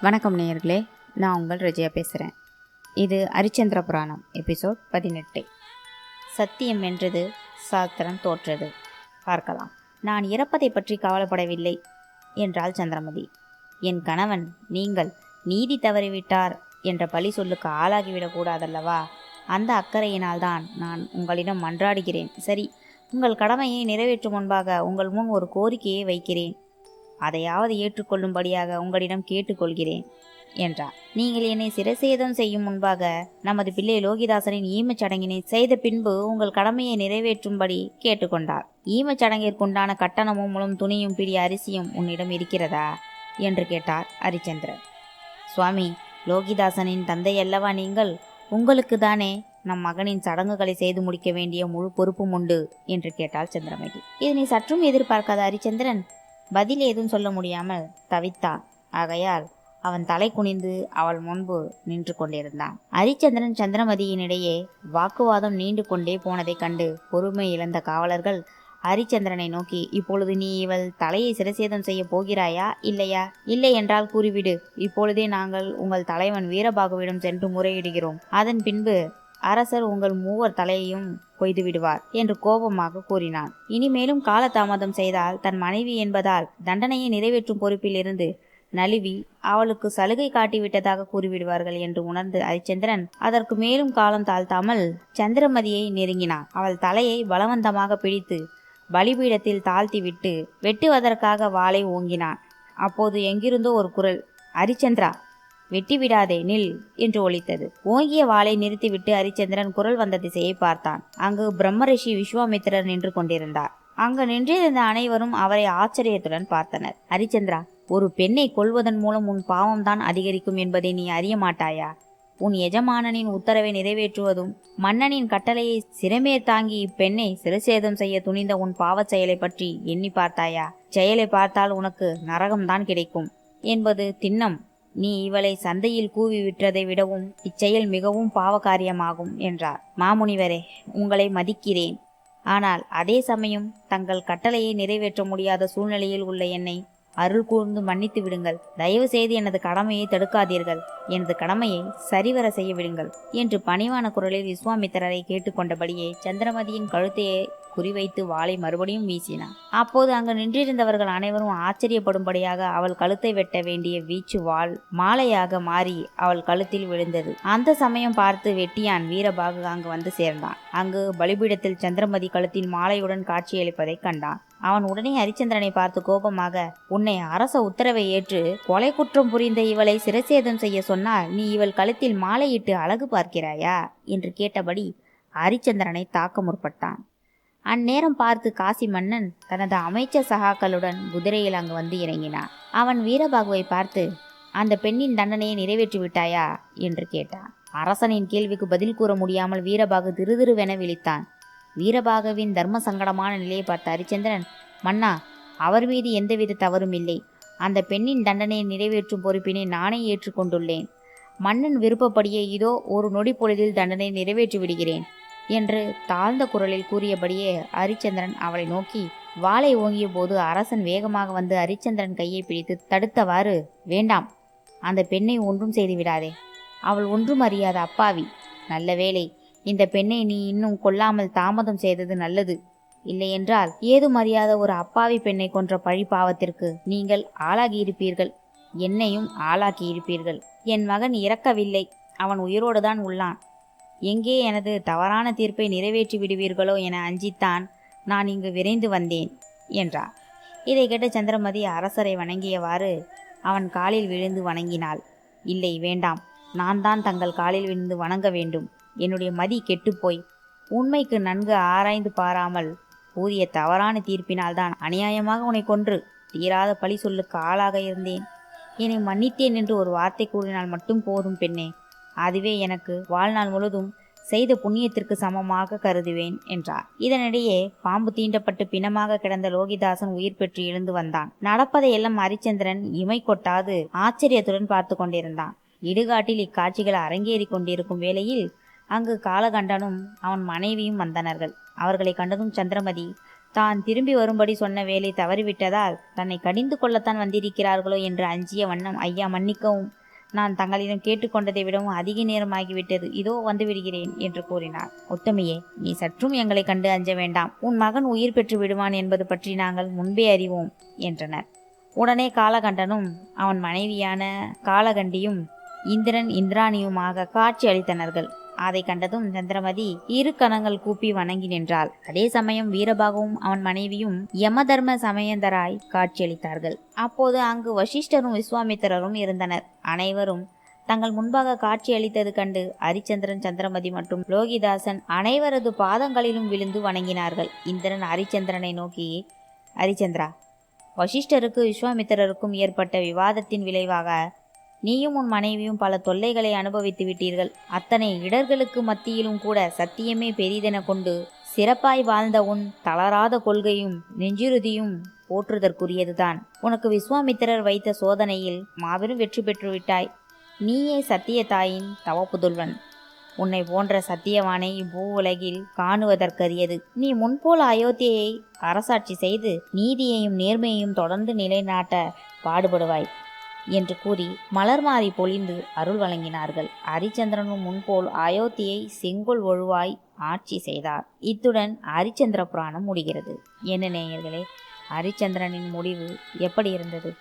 வணக்கம் நேயர்களே நான் உங்கள் ரஜியா பேசுகிறேன் இது ஹரிச்சந்திர புராணம் எபிசோட் பதினெட்டு. சத்தியம் வென்றது சாஸ்திரம் தோற்றது. பார்க்கலாம். நான் இறப்பதை பற்றி கவலைப்படவில்லை என்றாள் சந்திரமதி. என் கணவன் நீங்கள் நீதி தவறிவிட்டார் என்ற பழி சொல்லுக்கு ஆளாகிவிடக்கூடாதல்லவா அந்த அக்கறையினால்தான் நான் உங்களிடம் மன்றாடுகிறேன். சரி உங்கள் கடமையை நிறைவேற்றும் முன்பாக உங்கள் முன் ஒரு கோரிக்கையை வைக்கிறேன். அதையாவது ஏற்றுக்கொள்ளும்படியாக உங்களிடம் கேட்டுக்கொள்கிறேன் என்றார் நீங்கள் என்னை சிரசேதம் செய்யும் முன்பாக நமது பிள்ளை லோகிதாசனின் ஈமச் சடங்கினை செய்த பின்பு உங்கள் கடமையை நிறைவேற்றும்படி கேட்டுக்கொண்டார். ஈமச் சடங்கிற்குண்டான கட்டணமும் முழும் துணியும் பிடி அரிசியும் உன்னிடம் இருக்கிறதா? என்று கேட்டார் ஹரிச்சந்திரன் சுவாமி லோகிதாசனின் தந்தை அல்லவா நீங்கள்? உங்களுக்கு தானே நம் மகனின் சடங்குகளை செய்து முடிக்க வேண்டிய முழு பொறுப்பும் உண்டு என்று கேட்டாள் சந்திரமதி இதனை சற்றும் எதிர்பார்க்காத ஹரிச்சந்திரன் பதில் ஏதும் சொல்ல முடியாமல் தவித்தான் ஆகையால் அவன் தலை குனிந்து அவள் முன்பு நின்று கொண்டிருந்தான். ஹரிச்சந்திரன் சந்திரமதியினிடையே வாக்குவாதம் நீண்டு கொண்டே போனதைக் கண்டு பொறுமை இழந்த காவலர்கள் ஹரிச்சந்திரனை நோக்கி இப்பொழுது நீ இவள் தலையை சிரசேதம் செய்ய போகிறாயா இல்லையா? இல்லை என்றால் கூறிவிடு. இப்பொழுதே நாங்கள் உங்கள் தலைவன் வீரபாகுவிடம் சென்று முறையிடுகிறோம். அதன் பின்பு அரசர் உங்கள் மூவர் தலையையும் கொய்து விடுவார் என்று கோபமாக கூறினான். இனிமேலும் காலதாமதம் செய்தால் தன் மனைவி என்பதால் தண்டனையை நிறைவேற்றும் பொறுப்பிலிருந்து நழுவி அவளுக்கு சலுகை காட்டிவிட்டதாக கூறிவிடுவார்கள் என்று உணர்ந்து ஹரிச்சந்திரன் அதற்கு மேலும் காலம் தாழ்த்தாமல் சந்திரமதியை நெருங்கினான். அவள் தலையை பலவந்தமாக பிடித்து பலிபீடத்தில் தாழ்த்திவிட்டு வெட்டுவதற்காக வாளை ஓங்கினான். அப்போது எங்கிருந்தோ ஒரு குரல் ஹரிச்சந்திரா வெட்டி விடாதே நில் என்று ஒழித்தது ஓங்கிய வாளை நிறுத்திவிட்டு ஹரிச்சந்திரன் குரல் வந்த திசையை பார்த்தான். அங்கு பிரம்மரிஷி விஸ்வாமித்திரர் நின்று கொண்டிருந்தார். அங்கு நின்றிருந்த அனைவரும் அவரை ஆச்சரியத்துடன் பார்த்தனர். ஹரிச்சந்திரா ஒரு பெண்ணை கொல்வதன் மூலம் உன் பாவம்தான் அதிகரிக்கும் என்பதை நீ அறிய மாட்டாயா? உன் எஜமானனின் உத்தரவை நிறைவேற்றுவதும் மன்னனின் கட்டளையை சிறமேற் தாங்கி இப்பெண்ணை சிறுசேதம் செய்ய துணிந்த உன் பாவச் செயலை பற்றி எண்ணி பார்த்தாயா? செயலை பார்த்தால் உனக்கு நரகம்தான் கிடைக்கும் என்பது திண்ணம். நீ இவளை சந்தையில் கூவி விற்றதை விடவும் இச்செயல் மிகவும் பாவகாரியமாகும் என்றார். மாமுனிவரே உங்களை மதிக்கிறேன். ஆனால் அதே சமயம் தங்கள் கட்டளையை நிறைவேற்ற முடியாத சூழ்நிலையில் உள்ள என்னை அருள் கூர்ந்து மன்னித்து விடுங்கள். தயவு செய்து எனது கடமையை தடுக்காதீர்கள். எனது கடமையை சரிவர செய்ய விடுங்கள் என்று பணிவான குரலில் விஸ்வாமித்திரரை கேட்டுக்கொண்டபடியே சந்திரமதியின் கழுத்தையை குறிவைத்து வாளை மறுபடியும் வீசினான். அப்போது அங்கு நின்றிருந்தவர்கள் அனைவரும் ஆச்சரியப்படும்படியாக அவள் கழுத்தை வெட்ட வேண்டிய வீச்சு வாள் மாலையாக மாறி அவள் கழுத்தில் விழுந்தது. அந்த சமயம் பார்த்து வெட்டியான் வீரபாகு அங்கு வந்து சேர்ந்தான். அங்கு பலிபீடத்தில் சந்திரமதி கழுத்தில் மாலையுடன் காட்சியளிப்பதைக் கண்டான். அவன் உடனே ஹரிச்சந்திரனை பார்த்து கோபமாக உன்னை அரச உத்தரவை ஏற்று கொலை குற்றம் புரிந்த இவளை சிரசேதம் செய்ய சொன்னால் நீ இவள் கழுத்தில் மாலையிட்டு அழகு பார்க்கிறாயா? என்று கேட்டபடி ஹரிச்சந்திரனை தாக்க முற்பட்டான். அந்நேரம் பார்த்து காசி மன்னன் தனது அமைச்சர் சகாக்களுடன் குதிரையில் அங்கு வந்து இறங்கினான். அவன் வீரபாகுவை பார்த்து அந்த பெண்ணின் தண்டனையை நிறைவேற்றி விட்டாயா? என்று கேட்டான். அரசனின் கேள்விக்கு பதில் கூற முடியாமல் வீரபாகு திருதிருவென விழித்தான். வீரபாகுவின் தர்ம சங்கடமான நிலையை பார்த்த ஹரிச்சந்திரன் மன்னா அவர் மீது எந்தவித தவறும் இல்லை. அந்த பெண்ணின் தண்டனையை நிறைவேற்றும் பொறுப்பினை நானே ஏற்றுக்கொண்டுள்ளேன். மன்னன் விருப்பப்படியே இதோ ஒரு நொடி பொழுதில் தண்டனை நிறைவேற்றி விடுகிறேன். என்று தாழ்ந்த குரலில் கூறியபடியே ஹரிச்சந்திரன் அவளை நோக்கி வாளை ஓங்கிய போது அரசன் வேகமாக வந்து ஹரிச்சந்திரன் கையை பிடித்து தடுத்தவாறு வேண்டாம் அந்த பெண்ணை ஒன்றும் செய்து விடாதே. அவள் ஒன்றும் அறியாத அப்பாவி. நல்ல வேளை இந்த பெண்ணை நீ இன்னும் கொல்லாமல் தாமதம் செய்தது நல்லது. இல்லையென்றால் ஏதும் அறியாத ஒரு அப்பாவி பெண்ணை கொன்ற பழி பாவத்திற்கு நீங்கள் ஆளாகியிருப்பீர்கள். என்னையும் ஆளாக்கியிருப்பீர்கள். என் மகன் இறக்கவில்லை. அவன் உயிரோடு தான் உள்ளான். எங்கே எனது தவறான தீர்ப்பை நிறைவேற்றி விடுவீர்களோ என அஞ்சித்தான் நான் இங்கு விரைந்து வந்தேன் என்றார். இதை கேட்ட சந்திரமதி அரசரை வணங்கியவாறு அவன் காலில் விழுந்து வணங்கினாள். இல்லை வேண்டாம். நான் தான் தங்கள் காலில் விழுந்து வணங்க வேண்டும். என்னுடைய மதி கெட்டுப்போய் உண்மைக்கு நன்கு ஆராய்ந்து பாராமல் கூறிய தவறான தீர்ப்பினால் தான் அநியாயமாக உன்னை கொன்று தீராத பழி சொல்லுக்கு ஆளாக இருந்தேன். என்னை மன்னித்தேன் என்று ஒரு வார்த்தை கூறினால் மட்டும் போதும் பெண்ணே. அதுவே எனக்கு வாழ்நாள் முழுதும் செய்த புண்ணியத்திற்கு சமமாக கருதுவேன் என்றார். இதனிடையே பாம்பு தீண்டப்பட்டு பிணமாக கிடந்த லோகிதாசன் உயிர் பெற்று எழுந்து வந்தான். நடப்பதையெல்லாம் ஹரிச்சந்திரன் இமை கொட்டாது ஆச்சரியத்துடன் பார்த்து கொண்டிருந்தான். இடுகாட்டில் இக்காட்சிகள் அரங்கேறி கொண்டிருக்கும் வேளையில் அங்கு காலகண்டனும் அவன் மனைவியும் வந்தனர்கள். அவர்களை கண்டதும் சந்திரமதி தான் திரும்பி வரும்படி சொன்ன வேலை தவறிவிட்டதால் தன்னை கடிந்து கொள்ளத்தான் வந்திருக்கிறார்களோ? என்று அஞ்சிய வண்ணம் ஐயா மன்னிக்கவும். நான் தங்களிடம் கேட்டுக்கொண்டதை விடவும் அதிக நேரமாகிவிட்டது. இதோ வந்து விடுகிறேன் என்று கூறினார். உத்தமியே நீ சற்றும் எங்களை கண்டு அஞ்ச வேண்டாம். உன் மகன் உயிர் பெற்று விடுவான் என்பது பற்றி நாங்கள் முன்பே அறிவோம் என்றனர். உடனே காலகண்டனும் அவன் மனைவியான காலகண்டியும் இந்திரன் இந்திராணியுமாக காட்சி அளித்தனர்கள். அதை கண்டதும் சந்திரமதி இரு கணங்கள் கூப்பி வணங்கி நின்றாள். அதே சமயம் வீரபாகவும் அவன் மனைவியும் யமதர்ம சமயந்தராய் காட்சியளித்தார்கள். அப்போது அங்கு வசிஷ்டரும் விஸ்வாமித்திரரும் இருந்தனர். அனைவரும் தங்கள் முன்பாக காட்சியளித்தது கண்டு ஹரிச்சந்திரன் சந்திரமதி மற்றும் லோகிதாசன் அனைவரது பாதங்களிலும் விழுந்து வணங்கினார்கள். இந்திரன் ஹரிச்சந்திரனை நோக்கி ஹரிச்சந்திரா வசிஷ்டருக்கு விஸ்வாமித்திரருக்கும் ஏற்பட்ட விவாதத்தின் விளைவாக நீயும் உன் மனைவியும் பல தொல்லைகளை அனுபவித்து விட்டீர்கள். அத்தனை இடர்களுக்கு மத்தியிலும் கூட சத்தியமே பெரிதென கொண்டு சிறப்பாய் வாழ்ந்த உன் தளராத கொள்கையும் நெஞ்சுறுதியும் போற்றுதற்குரியதுதான். உனக்கு விஸ்வாமித்திரர் வைத்த சோதனையில் மாபெரும் வெற்றி பெற்று விட்டாய். நீயே சத்திய தாயின் தவப்புதுல்வன் உன்னை போன்ற சத்தியவானை இப்பூவுலகில் காணுவதற்கரியது. நீ முன்போல் அயோத்தியை அரசாட்சி செய்து நீதியையும் நேர்மையையும் தொடர்ந்து நிலைநாட்ட பாடுபடுவாய். என்று கூறி மலர் மாறி பொழிந்து அருள் வழங்கினார்கள். ஹரிச்சந்திரனும் முன்போல் அயோத்தியை செங்கோல் ஒழுவாய் ஆட்சி செய்தார். இத்துடன் ஹரிச்சந்திர புராணம் முடிகிறது. என்ன நேயர்களே ஹரிச்சந்திரனின் முடிவு எப்படி இருந்தது?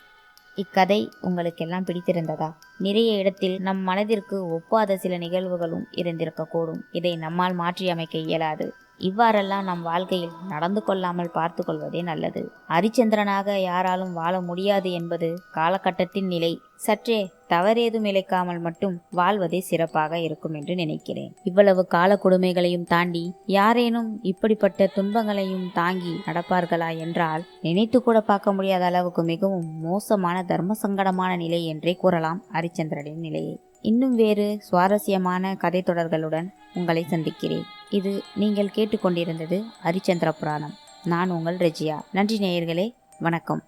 இக்கதை உங்களுக்கெல்லாம் பிடித்திருந்ததா? நிறைய இடத்தில் நம் மனதிற்கு ஒப்பாத சில நிகழ்வுகளும் இருந்திருக்கக்கூடும். இதை நம்மால் மாற்றியமைக்க இயலாது. இவ்வாறெல்லாம் நம் வாழ்க்கையில் நடந்து கொள்ளாமல் பார்த்து கொள்வதே நல்லது. ஹரிச்சந்திரனாக யாராலும் வாழ முடியாது என்பது காலகட்டத்தின் நிலை. சற்றே தவறேதும் இழைக்காமல் மட்டும் வாழ்வதே சிறப்பாக இருக்கும் என்று நினைக்கிறேன். இவ்வளவு கால கொடுமைகளையும் தாண்டி யாரேனும் இப்படிப்பட்ட துன்பங்களையும் தாங்கி நடப்பார்களா என்றால் நினைத்து கூட பார்க்க முடியாத அளவுக்கு மிகவும் மோசமான தர்ம சங்கடமான நிலை என்றே கூறலாம் ஹரிச்சந்திரனின் நிலையை. இன்னும் வேறு சுவாரஸ்யமான கதை தொடர்களுடன் உங்களை சந்திக்கிறேன். இது நீங்கள் கேட்டுக்கொண்டிருந்தது ஹரிச்சந்திர புராணம். நான் உங்கள் ரெஜியா. நன்றி நேயர்களே. வணக்கம்.